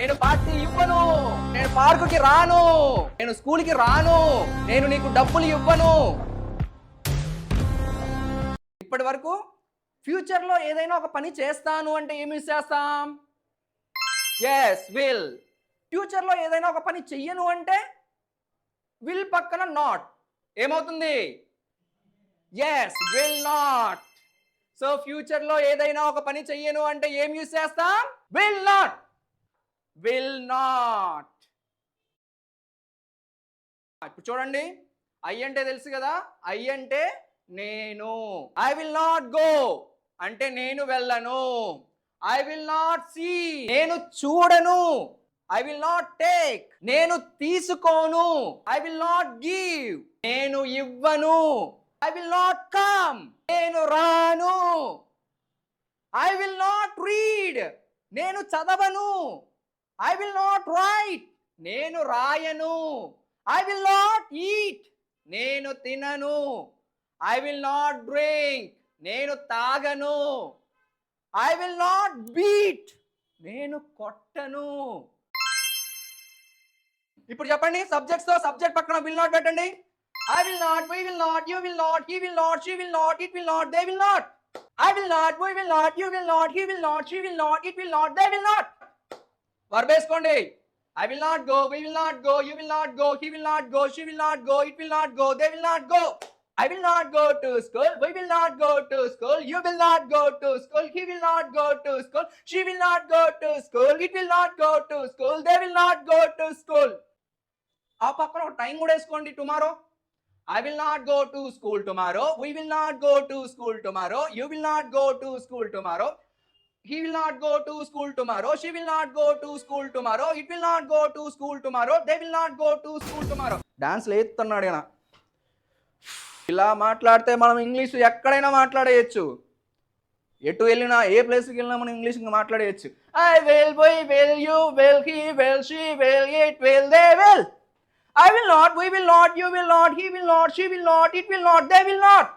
నేను పార్టీ ఇవ్వను. నేను పార్కుకి రాను. నేను స్కూల్కి రాను. నేను నీకు డబ్బులు ఇవ్వను. ఇప్పటి వరకు ఫ్యూచర్లో ఏదైనా ఒక పని చేస్తాను అంటే ఏమి యూస్ చేస్తాం? ఎస్ విల్ ఫ్యూచర్లో ఏదైనా ఒక పని చెయ్యను అంటే విల్ పక్కన నాట్ ఏమవుతుంది? ఎస్ విల్ నాట్ సో ఫ్యూచర్లో ఏదైనా ఒక పని చెయ్యను అంటే ఏం యూస్ చేస్తాం? విల్ నాట్ విల్ నాట్ ఇప్పుడు చూడండి ఐ అంటే తెలుసు కదా ఐ అంటే నేను. ఐ విల్ నాట్ గో అంటే నేను వెళ్ళను. ఐ విల్ నాట్ సీ నేను చూడను. ఐ విల్ నాట్ టేక్ నేను తీసుకోను. ఐ విల్ నాట్ గివ్ నేను ఇవ్వను. ఐ విల్ నాట్ కమ్ నేను రాను. ఐ విల్ నాట్ రీడ్ నేను చదవను. ఐ విల్ నాట్ రైట్ నేను రాయను ఐ విల్ నాట్ ఈట్ నేను తినను ఐ విల్ నాట్ డ్రింక్ నేను తాగను ఐ విల్ నాట్ బీట్ నేను కొట్టను ఇప్పుడు చెప్పండి సబ్జెక్ట్స్తో సబ్జెక్ట్ పక్కన విల్ నాట్ పెట్టండి I will not we will not you will not he will not she will not it will not they will not I will not we will not you will not he will not she will not it will not they will not వర్బేసుకోండి I will not go we will not go you will not go he will not go she will not go it will not go they will not go I will not go to school. We will not go to school. You will not go to school. He will not go to school. She will not go to school. It will not go to school. They will not go to school. ఆ పక్కన ఒక time కూడా వేసుకోండి tomorrow I will not go to school tomorrow we will not go to school tomorrow you will not go to school tomorrow he will not go to school tomorrow she will not go to school tomorrow it will not go to school tomorrow they will not go to school tomorrow dance లేస్తున్నాడు ఈయన ఇలా మాట్లాడితే మనం English ఎక్కడైనా మాట్లాడేయచ్చు. ఎటు వెళ్ళినా ఏ ప్లేస్కి వెళ్ళినా మనం English మాట్లాడేయచ్చు. I will we will you will he will she will it will they will I will not we will not you will not he will not she will not it will not they will not